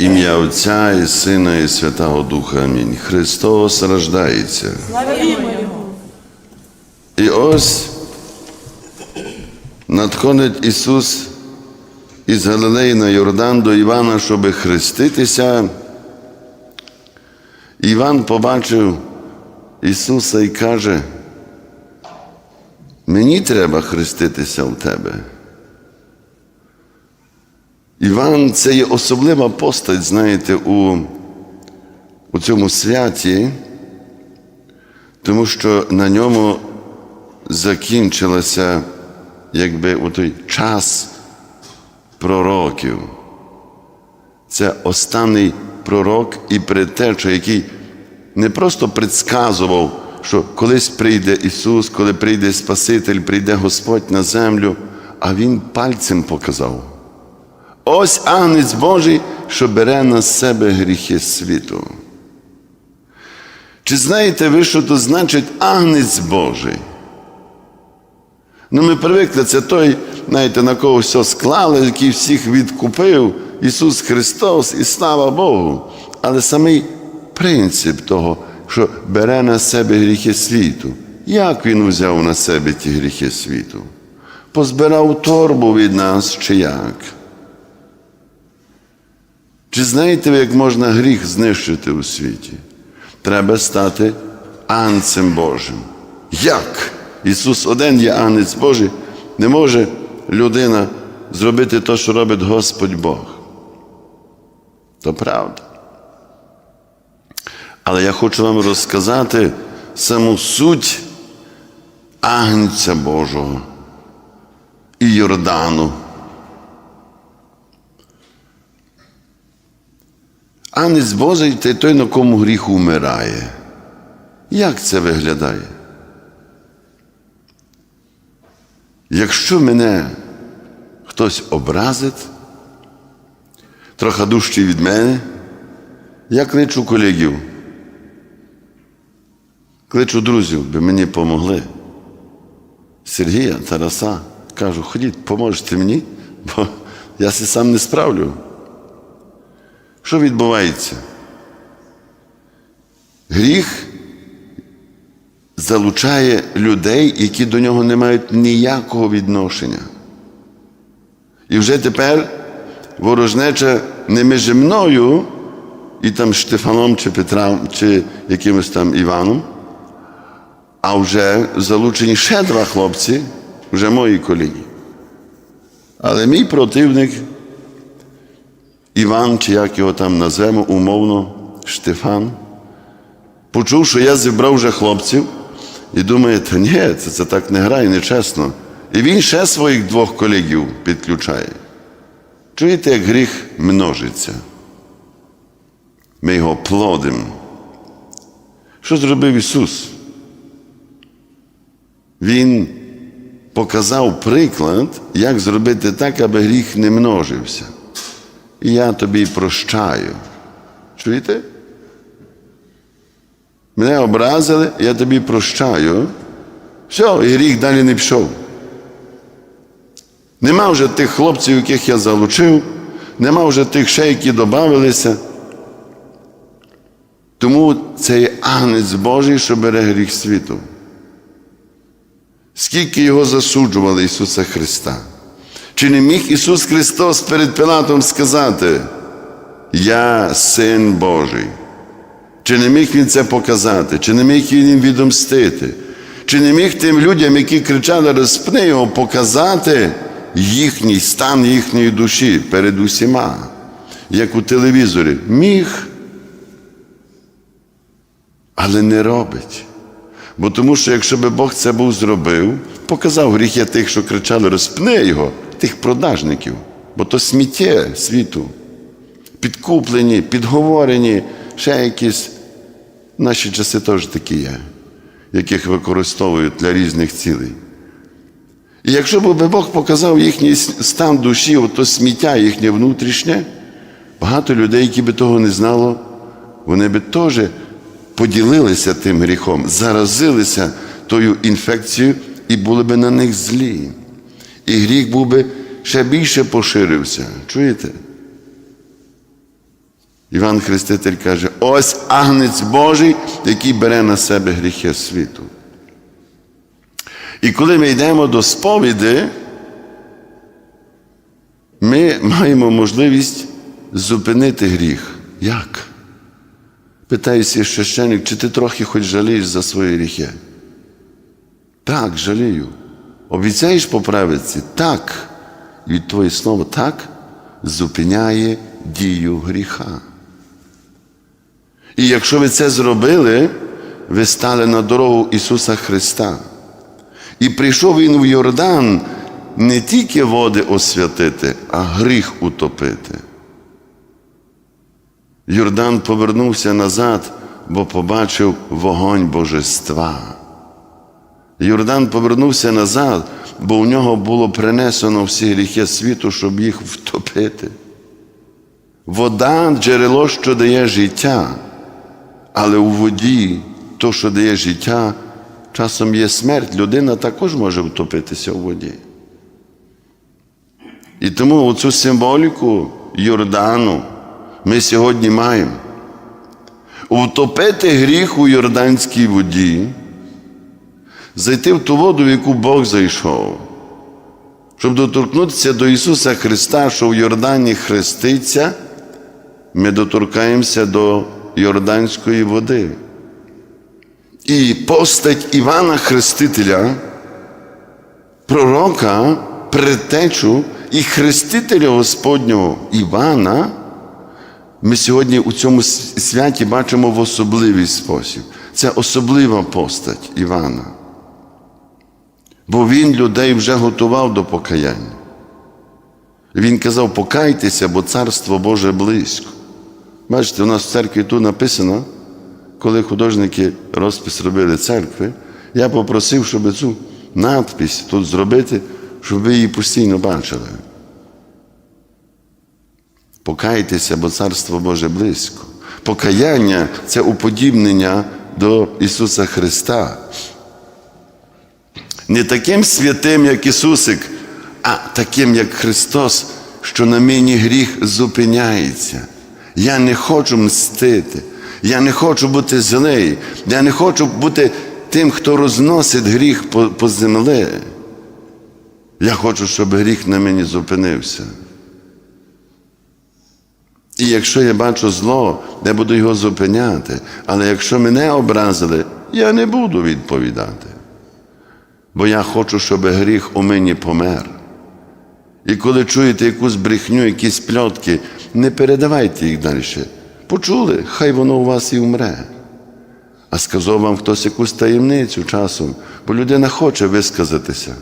Ім'я Отця і Сина, і Святого Духа. Амінь. Христос рождається. І ось надходить Ісус із Галилеї на Йордан до Івана, щоб хреститися. Іван побачив Ісуса і каже, мені треба хреститися в тебе. Іван це є особлива постать, знаєте, у, у цьому святі, тому що на ньому закінчилося якби у той час пророків. Це останній пророк і предтеча, який не просто предсказував, що колись прийде Ісус, коли прийде Спаситель, прийде Господь на землю, а Він пальцем показав. Ось агнець Божий, що бере на себе гріхи світу. Чи знаєте ви, що то значить агнець Божий? Ну, ми привикли, це той, знаєте, на кого все склали, який всіх відкупив, Ісус Христос, і слава Богу. Але самий принцип того, що бере на себе гріхи світу. Як Він взяв на себе ті гріхи світу? Позбирав торбу від нас чи як? Чи знаєте ви, як можна гріх знищити у світі? Треба стати анцем Божим. Як? Ісус один є анець Божий, не може людина зробити те, що робить Господь Бог. То правда. Але я хочу вам розказати саму суть Агнця Божого і Йордану. Анець Божий це той, на кому гріх умирає. Як це виглядає? Якщо мене хтось образить, трохи дужчий від мене, я кличу колегів, кличу друзів, би мені помогли. Сергія, Тараса, кажу, ходіть, поможете мені, бо я сам не справлю. Що відбувається? Гріх залучає людей, які до нього не мають ніякого відношення. І вже тепер ворожнеча не між мною і там Штефаном чи Петром, чи якимось там Іваном, а вже залучені ще два хлопці, вже мої колеги. Але мій противник Іван, чи як його там назвемо, умовно, Штефан, почув, що я зібрав вже хлопців і думає, та ні, це, це так не грає, нечесно. І він ще своїх двох колегів підключає. Чуєте, як гріх множиться? Ми його плодимо. Що зробив Ісус? Він показав приклад, як зробити так, аби гріх не множився. І я тобі прощаю. Чуєте? Мене образили, я тобі прощаю. Все, і гріх далі не пішов. Нема вже тих хлопців, яких я залучив, нема вже тих ще, які додавалися. Тому це є агнець Божий, що бере гріх світу. Скільки його засуджували Ісуса Христа? Чи не міг Ісус Христос перед Пилатом сказати, Я син Божий? Чи не міг Він це показати? Чи не міг Він їм відомстити? Чи не міг тим людям, які кричали, розпни його, показати їхній стан їхньої душі перед усіма, як у телевізорі? Міг, але не робить. Бо тому що якщо би Бог це був зробив, показав гріхи тих, що кричали, розпни його, тих продажників, бо то сміття світу. Підкуплені, підговорені, ще якісь наші часи теж такі є, яких використовують для різних цілей. І якщо б Бог показав їхній стан душі, ото сміття їхнє внутрішнє, багато людей, які би того не знало, вони би теж поділилися тим гріхом, заразилися тою інфекцією і були би на них злі. І гріх був би ще більше поширився. Чуєте? Іван Хреститель каже: ось агнець Божий, який бере на себе гріхи світу. І коли ми йдемо до сповіди, ми маємо можливість зупинити гріх. Як? Питає священник, чи ти трохи хоч жалієш за свої гріхи? Так, жалію. Обіцяєш поправитися? Так. Від твоє слово так зупиняє дію гріха. І якщо ви це зробили, ви стали на дорогу Ісуса Христа. І прийшов Він в Йордан не тільки води освятити, а гріх утопити. Йордан повернувся назад, бо побачив вогонь божества. Йордан повернувся назад, бо у нього було принесено всі гріхи світу, щоб їх втопити. Вода джерело, що дає життя, але у воді, то, що дає життя, часом є смерть, людина також може втопитися у воді. І тому оцю символіку Йордану ми сьогодні маємо. Утопити гріх у Йорданській воді, зайти в ту воду, в яку Бог зайшов, щоб доторкнутися до Ісуса Христа, що в Йордані хреститься, ми доторкаємося до Йорданської води. І постать Івана Хрестителя, пророка, предтечу і хрестителя Господнього Івана, ми сьогодні у цьому святі бачимо в особливий спосіб. Це особлива постать Івана. Бо він людей вже готував до покаяння. Він казав, покайтеся, бо царство Боже близько. Бачите, у нас в церкві тут написано, коли художники розпис робили церкви, я попросив, щоб цю надпись тут зробити, щоб ви її постійно бачили. Покайтеся, бо царство Боже близько. Покаяння це уподібнення до Ісуса Христа. Не таким святим, як Ісусик, а таким, як Христос, що на мені гріх зупиняється. Я не хочу мстити, я не хочу бути злий, я не хочу бути тим, хто розносить гріх по, по землі. Я хочу, щоб гріх на мені зупинився. І якщо я бачу зло, я буду його зупиняти. Але якщо мене образили, я не буду відповідати. Бо я хочу, щоб гріх у мені помер. І коли чуєте якусь брехню, якісь пльотки, не передавайте їх далі. Почули, хай воно у вас і умре. А сказав вам хтось якусь таємницю часом, бо людина хоче висказатися.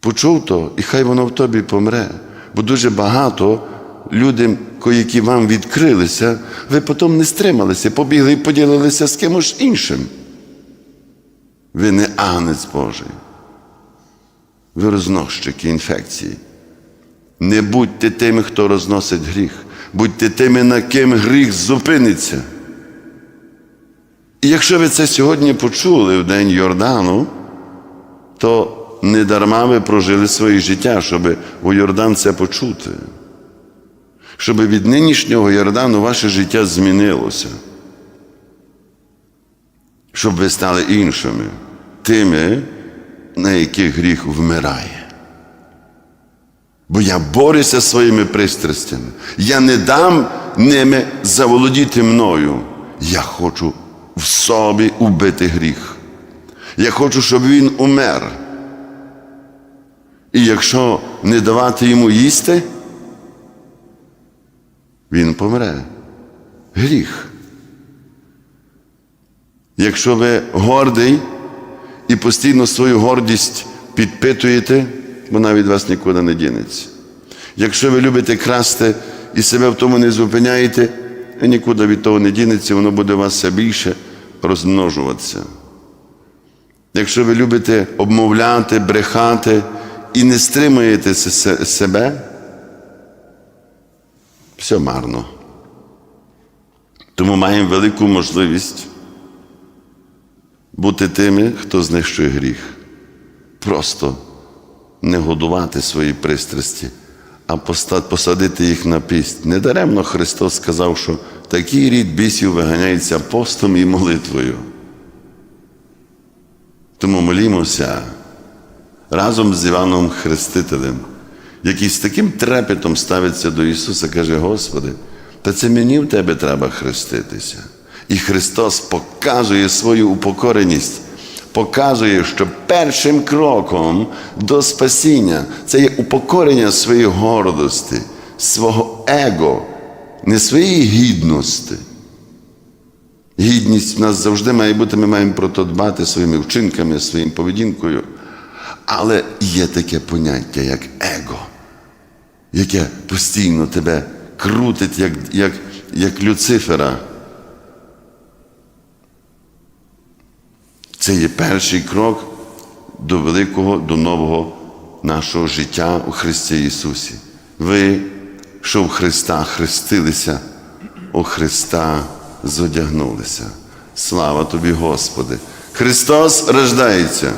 Почув то, і хай воно в тобі помре. Бо дуже багато людей, які вам відкрилися, ви потім не стрималися, побігли і поділилися з кимось іншим. Ви не агнець Божий. Ви розносчики інфекції. Не будьте тими, хто розносить гріх. Будьте тими, на ким гріх зупиниться. І якщо ви це сьогодні почули в День Йордану, то не дарма ви прожили своє життя, щоб у Йордан це почути. Щоб від нинішнього Йордану ваше життя змінилося. Щоб ви стали іншими, тими, на яких гріх вмирає. Бо я борюся своїми пристрастями. Я не дам ними заволодіти мною. Я хочу в собі убити гріх. Я хочу, щоб він умер. І якщо не давати йому їсти, він помре. Гріх. Якщо ви гордий і постійно свою гордість підпитуєте, вона від вас нікуди не дінеться. Якщо ви любите красти і себе в тому не зупиняєте, нікуди від того не дінеться, воно буде у вас все більше розмножуватися. Якщо ви любите обмовляти, брехати і не стримуєте себе, все марно. Тому маємо велику можливість бути тими, хто знищує гріх. Просто не годувати свої пристрасті, а посадити їх на піст. Недаремно Христос сказав, що такий рід бісів виганяється постом і молитвою. Тому молімося разом з Іваном Хрестителем, який з таким трепетом ставиться до Ісуса, каже: Господи, та це мені в Тебе треба хреститися. І Христос показує свою упокореність, показує, що першим кроком до спасіння це є упокорення своєї гордості, свого его, не своєї гідності. Гідність в нас завжди має бути, ми маємо про то дбати своїми вчинками, своїм поведінкою. Але є таке поняття, як его, яке постійно тебе крутить, як, як, як Люцифера. Це є перший крок до великого, до нового нашого життя у Христі Ісусі. Ви, що в Христа хрестилися, у Христа зодягнулися. Слава тобі, Господи! Христос рождається.